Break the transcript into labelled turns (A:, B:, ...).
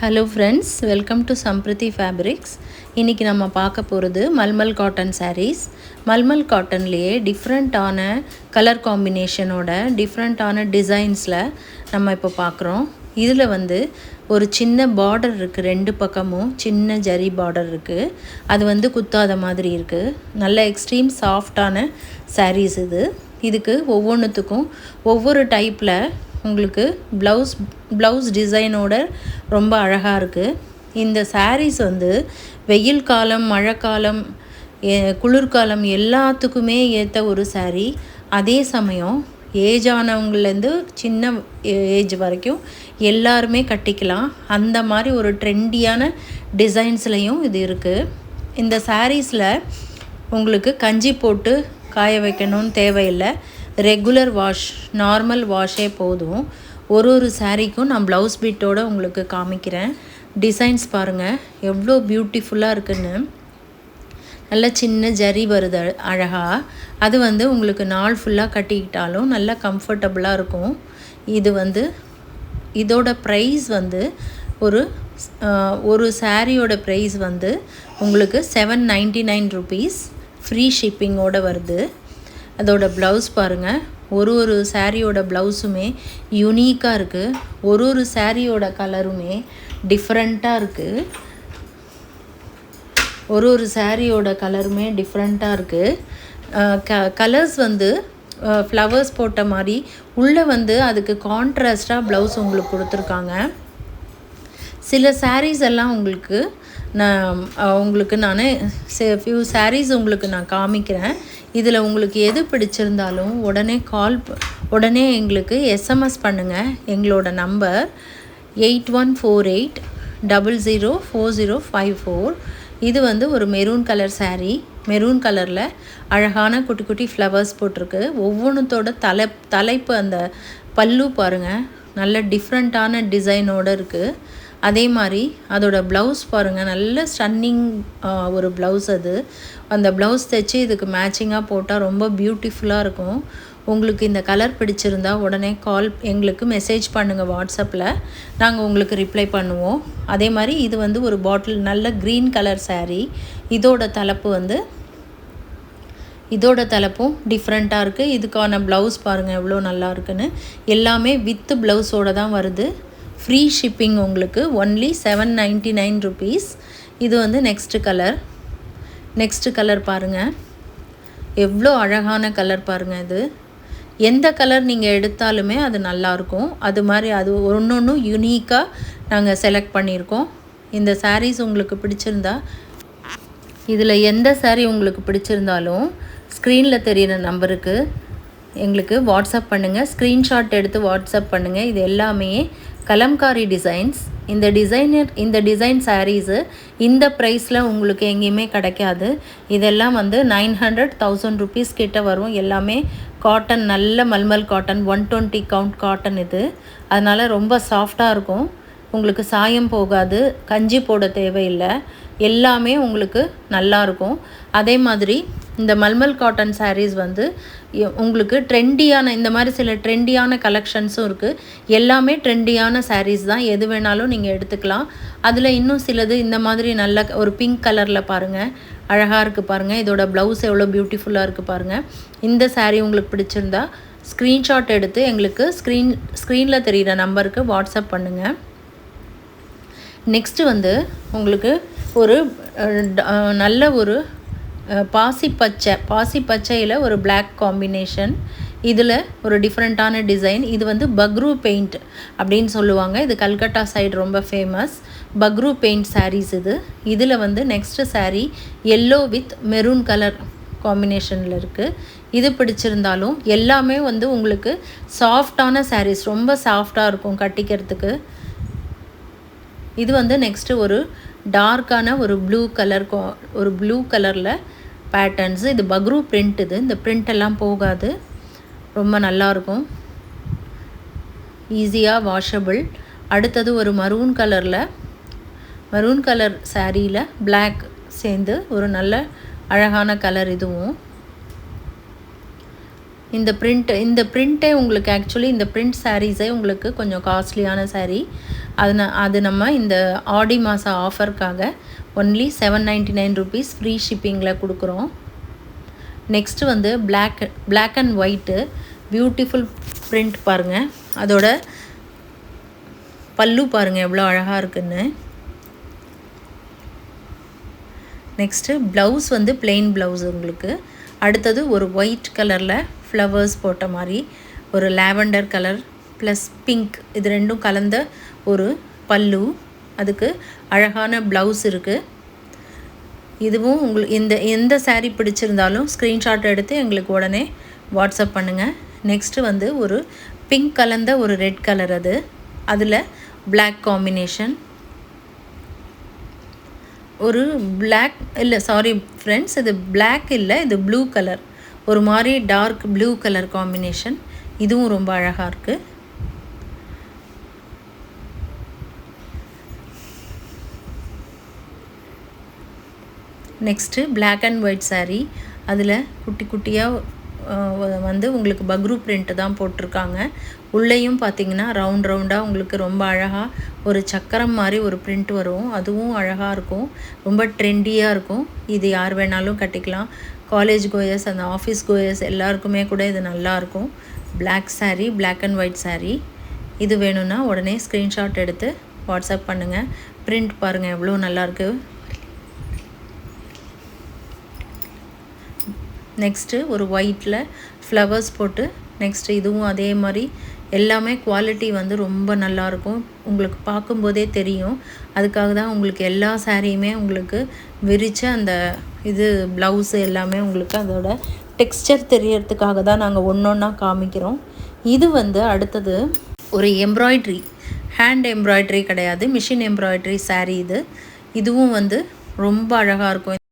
A: Hello friends welcome to Samprithi fabrics இன்றைக்கி நம்ம பார்க்க போகிறது மல்மல் காட்டன் சாரீஸ் மல்மல் காட்டன்லேயே டிஃப்ரெண்ட்டான கலர் காம்பினேஷனோட டிஃப்ரெண்ட்டான டிசைன்ஸில் நம்ம இப்போ பார்க்குறோம். இதில் வந்து ஒரு சின்ன பார்டர் இருக்குது ரெண்டு பக்கமும் சின்ன ஜரி பார்டர் இருக்குது அது வந்து குத்தாத மாதிரி இருக்குது நல்ல எக்ஸ்ட்ரீம் சாஃப்டான சாரீஸ் இது. இதுக்கு ஒவ்வொன்றுத்துக்கும் ஒவ்வொரு டைப்பில் உங்களுக்கு ப்ளவுஸ் ப்ளவுஸ் டிசைனோட ரொம்ப அழகாக இருக்குது இந்த சாரீஸ் வந்து வெயில் காலம் மழைக்காலம் குளிர்காலம் எல்லாத்துக்குமே ஏற்ற ஒரு saree. அதே சமயம் ஏஜ் ஆனவங்கலேருந்து சின்ன ஏஜ் வரைக்கும் எல்லாருமே கட்டிக்கலாம். அந்த மாதிரி ஒரு ட்ரெண்டியான டிசைன்ஸ்லேயும் இது இருக்குது இந்த சாரீஸில் உங்களுக்கு கஞ்சி போட்டு காய வைக்கணும்னு தேவையில்லை. ரெகுலர் வாஷ் நார்மல் வாஷே போதும். ஒரு ஒரு சாரீக்கும் நான் ப்ளவுஸ் பீட்டோடு உங்களுக்கு காமிக்கிறேன். டிசைன்ஸ் பாருங்கள் எவ்வளோ பியூட்டிஃபுல்லாக இருக்குன்னு. நல்ல சின்ன ஜரி வருது அழகாக அது வந்து உங்களுக்கு நாள் ஃபுல்லாக கட்டிக்கிட்டாலும் நல்லா கம்ஃபர்டபுளாக இருக்கும். இது வந்து இதோட ப்ரைஸ் வந்து ஒரு ஒரு சாரியோட ப்ரைஸ் வந்து உங்களுக்கு seven ninety nine rupees free ஷிப்பிங்கோட வருது. அதோடய ப்ளவுஸ் பாருங்கள் ஒரு ஒரு சாரியோட ப்ளவுஸுமே யூனிக்காக இருக்குது ஒரு ஒரு சாரியோட கலருமே டிஃப்ரெண்ட்டாக இருக்குது ஒரு ஒரு சாரியோட கலருமே டிஃப்ரெண்ட்டாக இருக்குது க கலர்ஸ் வந்து ஃப்ளவர்ஸ் போட்ட மாதிரி உள்ளே வந்து அதுக்கு கான்ட்ராஸ்டாக ப்ளவுஸ் உங்களுக்கு கொடுத்துருக்காங்க. சில சாரீஸ் எல்லாம் உங்களுக்கு நான் உங்களுக்கு நான் ஃபியூ சாரீஸ் உங்களுக்கு நான் காமிக்கிறேன். இதில் உங்களுக்கு எது பிடிச்சிருந்தாலும் உடனே கால் உடனே எங்களுக்கு எஸ்எம்எஸ் பண்ணுங்கள் எங்களோட number eight one four eight double zero four zero five four இது வந்து ஒரு மெரூன் கலர் சாரீ மெரூன் கலரில் அழகான குட்டி குட்டி ஃப்ளவர்ஸ் போட்டிருக்கு. ஒவ்வொன்றுத்தோட தலை தலைப்பு அந்த பல்லு பாருங்கள் நல்ல டிஃப்ரெண்ட்டான டிசைனோடு இருக்குது அதே மாதிரி அதோட ப்ளவுஸ் பாருங்கள் நல்ல ஸ்டன்னிங் ஒரு ப்ளவுஸ் அது. அந்த ப்ளவுஸ் தைச்சி இதுக்கு மேட்சிங்காக போட்டால் ரொம்ப பியூட்டிஃபுல்லாக இருக்கும். உங்களுக்கு இந்த கலர் பிடிச்சிருந்தா உடனே கால் எங்களுக்கு மெசேஜ் பண்ணுங்கள் வாட்ஸ்அப்பில் நாங்கள் உங்களுக்கு ரிப்ளை பண்ணுவோம். அதே மாதிரி இது வந்து ஒரு பாட்டில் நல்ல க்ரீன் கலர் சாரீ இதோட தலைப்பு வந்து இதோட தலைப்பும் டிஃப்ரெண்ட்டாக இருக்குது இதுக்கான ப்ளவுஸ் பாருங்கள் எவ்வளோ நல்லா இருக்குன்னு. எல்லாமே வித்து ப்ளவுஸோட தான் வருது. ஃப்ரீ ஷிப்பிங் உங்களுக்கு only seven ninety nine rupees இது வந்து நெக்ஸ்ட்டு கலர் நெக்ஸ்ட்டு கலர் பாருங்கள் எவ்வளோ அழகான கலர் பாருங்கள் இது. எந்த கலர் நீங்கள் எடுத்தாலுமே அது நல்லாயிருக்கும் அது மாதிரி அது ஒன்று ஒன்றும் யூனிக்காக நாங்கள் செலக்ட் பண்ணியிருக்கோம். இந்த சாரீஸ் உங்களுக்கு பிடிச்சிருந்தா இதில் எந்த சாரீ உங்களுக்கு பிடிச்சிருந்தாலும் ஸ்க்ரீனில் தெரிகிற நம்பருக்கு எங்களுக்கு வாட்ஸ்அப் பண்ணுங்கள் ஸ்க்ரீன்ஷாட் எடுத்து வாட்ஸ்அப் பண்ணுங்கள் இது எல்லாமே கலம்காரி டிசைன்ஸ் இந்த டிசைனர் இந்த டிசைன் சாரீஸு இந்த ப்ரைஸில் உங்களுக்கு எங்கேயுமே கிடைக்காது. இதெல்லாம் வந்து நைன் ஹண்ட்ரட் தௌசண்ட் ருபீஸ் கிட்ட வரும். எல்லாமே காட்டன் நல்ல mulmul cotton one twenty count cotton இது. அதனால் ரொம்ப சாஃப்டாக இருக்கும். உங்களுக்கு சாயம் போகாது. கஞ்சி போட தேவையில்லை. எல்லாமே உங்களுக்கு நல்லாயிருக்கும் அதே மாதிரி இந்த மல்மல் காட்டன் சாரீஸ் வந்து உங்களுக்கு ட்ரெண்டியான இந்த மாதிரி சில ட்ரெண்டியான கலெக்ஷன்ஸும் இருக்குது எல்லாமே ட்ரெண்டியான சாரீஸ் தான். எது வேணாலும் நீங்கள் எடுத்துக்கலாம். அதில் இன்னும் சிலது இந்த மாதிரி நல்ல ஒரு பிங்க் கலரில் பாருங்கள் அழகாக இருக்குது பாருங்கள் இதோட ப்ளவுஸ் எவ்வளோ பியூட்டிஃபுல்லாக இருக்குது பாருங்கள் இந்த சாரீ உங்களுக்கு பிடிச்சிருந்தா ஸ்க்ரீன்ஷாட் எடுத்து எங்களுக்கு ஸ்க்ரீன் ஸ்க்ரீனில் தெரிகிற நம்பருக்கு வாட்ஸ்அப் பண்ணுங்கள் நெக்ஸ்ட்டு வந்து உங்களுக்கு ஒரு ட- நல்ல ஒரு பாசி பச்சை பாசி பச்சையில் ஒரு பிளாக் காம்பினேஷன் இதில் ஒரு டிஃப்ரெண்ட்டான டிசைன் இது வந்து பக்ரூ பெயிண்ட் அப்படின்னு சொல்லுவாங்க. இது கல்கட்டா சைடு ரொம்ப ஃபேமஸ் பக்ரூ பெயிண்ட் சாரீஸ் இது. இதில் வந்து next sari yellow with maroon colour காம்பினேஷனில் இருக்குது இது பிடிச்சிருந்தாலும் எல்லாமே வந்து உங்களுக்கு சாஃப்டான சாரீஸ் ரொம்ப சாஃப்டாக இருக்கும் கட்டிக்கிறதுக்கு. இது வந்து நெக்ஸ்ட்டு ஒரு டார்க்கான ஒரு ப்ளூ கலர் ஒரு ப்ளூ கலரில் பேட்டர்ன்ஸ் இது பக்ரூ பிரிண்ட் இது. இந்த print எல்லாம் போகாது. ரொம்ப நல்லாயிருக்கும் ஈஸியாக வாஷபிள் அடுத்தது ஒரு மரூன் கலரில் மரூன் கலர் சாரியில் பிளாக் சேர்ந்து ஒரு நல்ல அழகான கலர் இதுவும். இந்த பிரிண்ட் இந்த பிரிண்ட்டே உங்களுக்கு ஆக்சுவலி இந்த பிரிண்ட் சாரீஸே உங்களுக்கு கொஞ்சம் காஸ்ட்லியான சாரீ அது ந அது நம்ம இந்த ஆடி மாத ஆஃபருக்காக only seven ninety nine rupees free ஷிப்பிங்கில் கொடுக்குறோம். நெக்ஸ்ட்டு வந்து black black and white beautiful print பாருங்கள் அதோட பல்லு பாருங்கள் எவ்வளோ அழகாக இருக்குன்னு. நெக்ஸ்ட்டு ப்ளவுஸ் வந்து பிளெயின் ப்ளவுஸ் உங்களுக்கு. அடுத்தது ஒரு ஒயிட் கலரில் ஃப்ளவர்ஸ் போட்ட மாதிரி ஒரு லாவெண்டர் கலர் ப்ளஸ் பிங்க் இது ரெண்டும் கலந்த ஒரு பல்லு. அதுக்கு அழகான ப்ளவுஸ் இருக்குது இதுவும் உங்களுக்கு இந்த எந்த சாரீ பிடிச்சிருந்தாலும் ஸ்க்ரீன்ஷாட் எடுத்து எங்களுக்கு உடனே வாட்ஸ்அப் பண்ணுங்கள் நெக்ஸ்ட்டு வந்து ஒரு பிங்க் கலந்த ஒரு ரெட் கலர் அது. அதில் பிளாக் காம்பினேஷன் ஒரு பிளாக் இல்லை சாரி ஃப்ரெண்ட்ஸ் இது பிளாக் இல்லை இது ப்ளூ கலர் ஒரு மாதிரி டார்க் ப்ளூ கலர் காம்பினேஷன் இதுவும் ரொம்ப அழகாக இருக்குது next black and white sari அதில் குட்டி குட்டியாக வந்து உங்களுக்கு பக்ரூ பிரிண்ட்டு தான் போட்டிருக்காங்க. உள்ளேயும் பார்த்தீங்கன்னா ரவுண்ட் ரவுண்டாக உங்களுக்கு ரொம்ப அழகாக ஒரு சக்கரம் மாதிரி ஒரு பிரிண்ட் வரும். அதுவும் அழகாக இருக்கும். ரொம்ப ட்ரெண்டியாக இருக்கும். இது யார் வேணாலும் கட்டிக்கலாம். காலேஜ் கோயர்ஸ் அந்த ஆஃபீஸ் கோயர்ஸ் எல்லாருக்குமே கூட இது நல்லாயிருக்கும் black sari black and white sari இது வேணும்னா உடனே ஸ்க்ரீன்ஷாட் எடுத்து வாட்ஸ்அப் பண்ணுங்கள் பிரிண்ட் பாருங்கள் எவ்வளோ நல்லாயிருக்கு நெக்ஸ்ட்டு ஒரு ஒயிட்டில் ஃப்ளவர்ஸ் போட்டு நெக்ஸ்ட்டு இதுவும் அதே மாதிரி. எல்லாமே குவாலிட்டி வந்து ரொம்ப நல்லாயிருக்கும் உங்களுக்கு பார்க்கும்போதே தெரியும். அதுக்காக தான் உங்களுக்கு எல்லா சாரியுமே உங்களுக்கு விரித்த அந்த இது ப்ளவுஸு எல்லாமே உங்களுக்கு அதோட டெக்ஸ்சர் தெரியறதுக்காக தான் நாங்கள் ஒன்று ஒன்றா காமிக்கிறோம். இது வந்து அடுத்தது ஒரு எம்ப்ராய்ட்ரி ஹேண்ட் எம்ப்ராய்ட்ரி கிடையாது மிஷின் எம்ப்ராய்ட்ரி சாரீ இது. இதுவும் வந்து ரொம்ப அழகாக இருக்கும்.